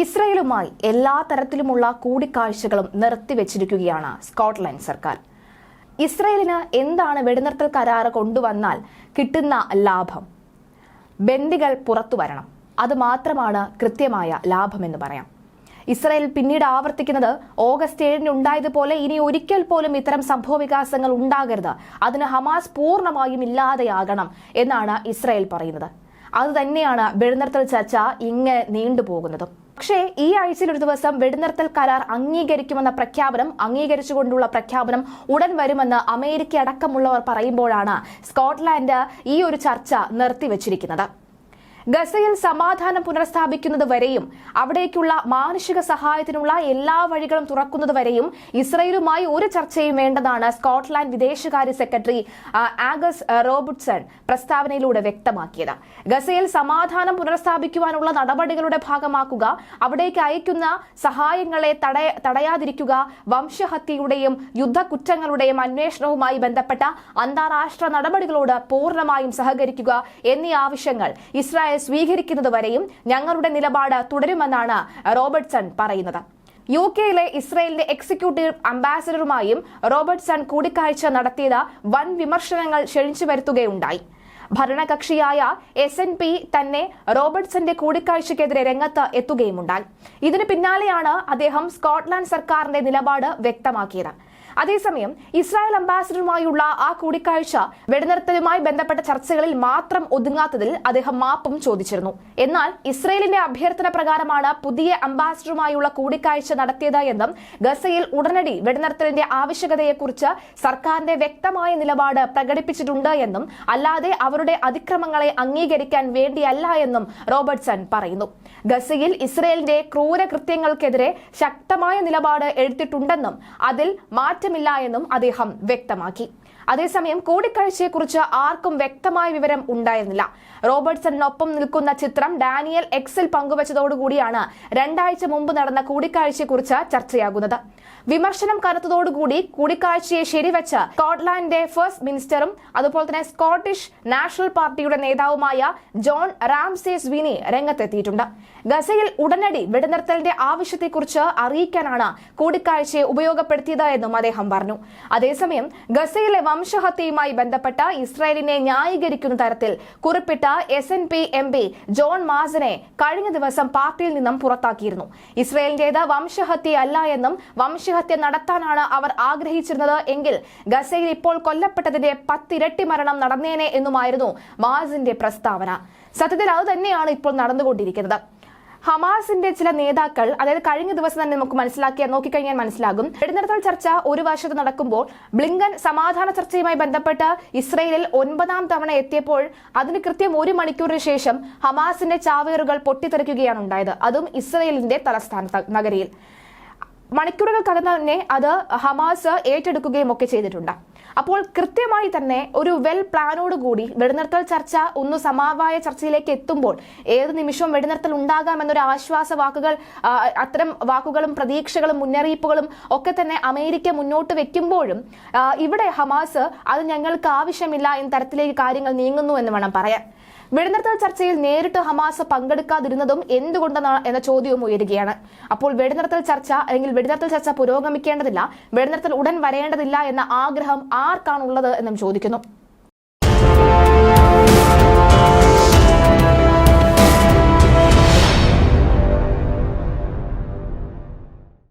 ഇസ്രയേലുമായി എല്ലാ തരത്തിലുമുള്ള കൂടിക്കാഴ്ചകളും നിർത്തിവെച്ചിരിക്കുകയാണ് സ്കോട്ട്ലൻഡ് സർക്കാർ. ഇസ്രയേലിന് എന്താണ് വെടിനിർത്തൽ കരാറ് കൊണ്ടുവന്നാൽ കിട്ടുന്ന ലാഭം? ബന്ദികൾ പുറത്തു വരണം. അത് മാത്രമാണ് കൃത്യമായ ലാഭമെന്ന് പറയാം. ഇസ്രയേൽ പിന്നീട് ആവർത്തിക്കുന്നത് ഓഗസ്റ്റ് ഏഴിന് ഉണ്ടായതുപോലെ ഇനി ഒരിക്കൽ പോലും ഇത്തരം സംഭവ വികാസങ്ങൾ ഉണ്ടാകരുത്. അതിന് ഹമാസ് പൂർണമായും ഇല്ലാതെയാകണം എന്നാണ് ഇസ്രയേൽ പറയുന്നത്. അത് തന്നെയാണ് വെടിനിർത്തൽ ചർച്ച ഇങ്ങനെ നീണ്ടുപോകുന്നതും. പക്ഷേ ഈ ആഴ്ചയിൽ ഒരു ദിവസം വെടിനിർത്തൽ കരാർ അംഗീകരിക്കുമെന്ന പ്രഖ്യാപനം അംഗീകരിച്ചുകൊണ്ടുള്ള പ്രഖ്യാപനം ഉടൻ വരുമെന്ന് അമേരിക്ക അടക്കമുള്ളവർ പറയുമ്പോഴാണ് സ്കോട്ട്ലാൻഡ് ഈ ഒരു ചർച്ച നിർത്തിവച്ചിരിക്കുന്നത്. ഗസയിൽ സമാധാനം പുനഃസ്ഥാപിക്കുന്നത് വരെയും അവിടേക്കുള്ള മാനുഷിക സഹായത്തിനുള്ള എല്ലാ വഴികളും തുറക്കുന്നത് വരെയും ഇസ്രയേലുമായി ഒരു ചർച്ചയും വേണ്ടതാണ് സ്കോട്ട്ലാൻഡ് വിദേശകാര്യ സെക്രട്ടറി ആഗസ് റോബർട്ട്സൺ പ്രസ്താവനയിലൂടെ വ്യക്തമാക്കിയത്. ഗസയിൽ സമാധാനം പുനഃസ്ഥാപിക്കുവാനുള്ള നടപടികളുടെ ഭാഗമാക്കുക അവിടേക്ക് അയക്കുന്ന സഹായങ്ങളെ തടയ തടയാതിരിക്കുക വംശഹത്യയുടെയും യുദ്ധക്കുറ്റങ്ങളുടെയും അന്വേഷണവുമായി ബന്ധപ്പെട്ട അന്താരാഷ്ട്ര നടപടികളോട് പൂർണമായും സഹകരിക്കുക എന്നീ ആവശ്യങ്ങൾ ഇസ്രായേൽ സ്വീകരിക്കുന്നത് വരെയും ഞങ്ങളുടെ നിലപാട് തുടരുമെന്നാണ് റോബർട്ട്സൺ പറയുന്നത്. യു കെയിലെ ഇസ്രയേലിന്റെ എക്സിക്യൂട്ടീവ് അംബാസഡറുമായും റോബർട്ട്സൺ കൂടിക്കാഴ്ച നടത്തിയത് വൻ വിമർശനങ്ങൾ ക്ഷണിച്ചു വരുത്തുകയുണ്ടായി. ഭരണകക്ഷിയായ എസ് എൻ പി തന്നെ റോബർട്ട്സന്റെ കൂടിക്കാഴ്ചയ്ക്കെതിരെ രംഗത്ത് എത്തുകയുമുണ്ടായി. ഇതിന് പിന്നാലെയാണ് അദ്ദേഹം സ്കോട്ട്ലാൻഡ് സർക്കാരിന്റെ നിലപാട് വ്യക്തമാക്കിയത്. അതേസമയം ഇസ്രായേൽ അംബാസിഡറുമായുള്ള ആ കൂടിക്കാഴ്ച വെടിനിർത്തലുമായി ബന്ധപ്പെട്ട ചർച്ചകളിൽ മാത്രം ഒതുങ്ങാത്തതിൽ അദ്ദേഹം മാപ്പും ചോദിച്ചിരുന്നു. എന്നാൽ ഇസ്രായേലിന്റെ അഭ്യർത്ഥന പ്രകാരമാണ് പുതിയ അംബാസിഡറുമായുള്ള കൂടിക്കാഴ്ച നടത്തിയത് എന്നും ഗസയിൽ ഉടനടി വെടിനിർത്തലിന്റെ ആവശ്യകതയെക്കുറിച്ച് സർക്കാരിന്റെ വ്യക്തമായ നിലപാട് പ്രകടിപ്പിച്ചിട്ടുണ്ട് എന്നും അല്ലാതെ അവരുടെ അതിക്രമങ്ങളെ അംഗീകരിക്കാൻ വേണ്ടിയല്ല എന്നും റോബർട്ട്സൺ പറയുന്നു. ഗസയിൽ ഇസ്രയേലിന്റെ ക്രൂരകൃത്യങ്ങൾക്കെതിരെ ശക്തമായ നിലപാട് എടുത്തിട്ടുണ്ടെന്നും അതിൽ മാറ്റമില്ല എന്നും അദ്ദേഹം വ്യക്തമാക്കി അതേസമയം കൂടിക്കാഴ്ചയെക്കുറിച്ച് ആർക്കും വ്യക്തമായ വിവരം ഉണ്ടായിരുന്നില്ല. റോബർട്ട്സണിനൊപ്പം നിൽക്കുന്ന ചിത്രം ഡാനിയൽ എക്സിൽ പങ്കുവച്ചതോടുകൂടിയാണ് രണ്ടാഴ്ച മുമ്പ് നടന്ന കൂടിക്കാഴ്ചയെക്കുറിച്ച് ചർച്ചയാകുന്നത്. വിമർശനം കനത്തതോടുകൂടി കൂടിക്കാഴ്ചയെ ശരിവച്ച സ്കോട്ട്ലാൻഡിന്റെ ഫസ്റ്റ് മിനിസ്റ്ററും അതുപോലെ തന്നെ സ്കോട്ടിഷ് നാഷണൽ പാർട്ടിയുടെ നേതാവുമായ ജോൺ റാംസേസ് വിനി രംഗത്തെത്തിയിട്ടുണ്ട്. ഗസയിൽ ഉടനടി വെടിനിർത്തലിന്റെ ആവശ്യത്തെക്കുറിച്ച് അറിയിക്കാനാണ് കൂടിക്കാഴ്ചയെ ഉപയോഗപ്പെടുത്തിയത് എന്നും അദ്ദേഹം പറഞ്ഞു. അതേസമയം ഗസയിലെ വംശഹത്യയുമായി ബന്ധപ്പെട്ട ഇസ്രായേലിനെ ന്യായീകരിക്കുന്ന തരത്തിൽ കുറിപ്പിട്ട S N P M P John മാസനെ കഴിഞ്ഞ ദിവസം പാർട്ടിയിൽ നിന്നും പുറത്താക്കിയിരുന്നു. ഇസ്രായേലിന്റേത് വംശഹത്യയല്ല എന്നും വംശഹത്യ നടത്താനാണ് അവർ ആഗ്രഹിച്ചിരുന്നത് എങ്കിൽ ഗസയിൽ ഇപ്പോൾ കൊല്ലപ്പെട്ടതിന്റെ പത്തിരട്ടി മരണം നടന്നേനെ എന്നുമായിരുന്നു മാസിന്റെ പ്രസ്താവന. സത്യത്തിൽ അത് തന്നെയാണ് ഇപ്പോൾ നടന്നുകൊണ്ടിരിക്കുന്നത്. ഹമാസിന്റെ ചില നേതാക്കൾ അതായത് കഴിഞ്ഞ ദിവസം തന്നെ നമുക്ക് മനസ്സിലാക്കിയാൽ നോക്കിക്കഴിഞ്ഞാൽ മനസ്സിലാകും. വെടിനിർത്തൽ ചർച്ച ഒരു വർഷത്ത് നടക്കുമ്പോൾ ബ്ലിങ്കൻ സമാധാന ചർച്ചയുമായി ബന്ധപ്പെട്ട് ഇസ്രയേലിൽ ഒൻപതാം തവണ എത്തിയപ്പോൾ അതിന് കൃത്യം ഒരു മണിക്കൂറിന് ശേഷം ഹമാസിന്റെ ചാവേറുകൾ പൊട്ടിത്തെറിക്കുകയാണ് ഉണ്ടായത്. അതും ഇസ്രയേലിന്റെ തലസ്ഥാന നഗരിയിൽ. മണിക്കൂറുകൾക്കകം തന്നെ അത് ഹമാസ് ഏറ്റെടുക്കുകയും ഒക്കെ ചെയ്തിട്ടുണ്ട്. അപ്പോൾ കൃത്യമായി തന്നെ ഒരു വെൽ പ്ലാനോട് കൂടി വെടിനിർത്തൽ ചർച്ച ഒന്ന് സമാവായ ചർച്ചയിലേക്ക് എത്തുമ്പോൾ ഏത് നിമിഷവും വെടിനിർത്തൽ ഉണ്ടാകാം എന്നൊരു ആശ്വാസ വാക്കുകൾ അത്തരം വാക്കുകളും പ്രതീക്ഷകളും മുന്നറിയിപ്പുകളും ഒക്കെ തന്നെ അമേരിക്ക മുന്നോട്ട് വെക്കുമ്പോഴും ഇവിടെ ഹമാസ് അത് ഞങ്ങൾക്ക് ആവശ്യമില്ല എന്ന തരത്തിലേക്ക് കാര്യങ്ങൾ നീങ്ങുന്നു എന്ന് വേണം പറയാൻ. വെടിനിർത്തൽ ചർച്ചയിൽ നേരിട്ട് ഹമാസ് പങ്കെടുക്കാതിരുന്നതും എന്തുകൊണ്ടെന്നാണ് എന്ന ചോദ്യവും ഉയരുകയാണ്. അപ്പോൾ വെടിനിർത്തൽ ചർച്ച അല്ലെങ്കിൽ വെടിനിർത്തൽ ചർച്ച പുരോഗമിക്കേണ്ടതില്ല വെടിനിർത്തൽ ഉടൻ വരേണ്ടതില്ല എന്ന ആഗ്രഹം ആർക്കാണുള്ളത് എന്നും ചോദിക്കുന്നു.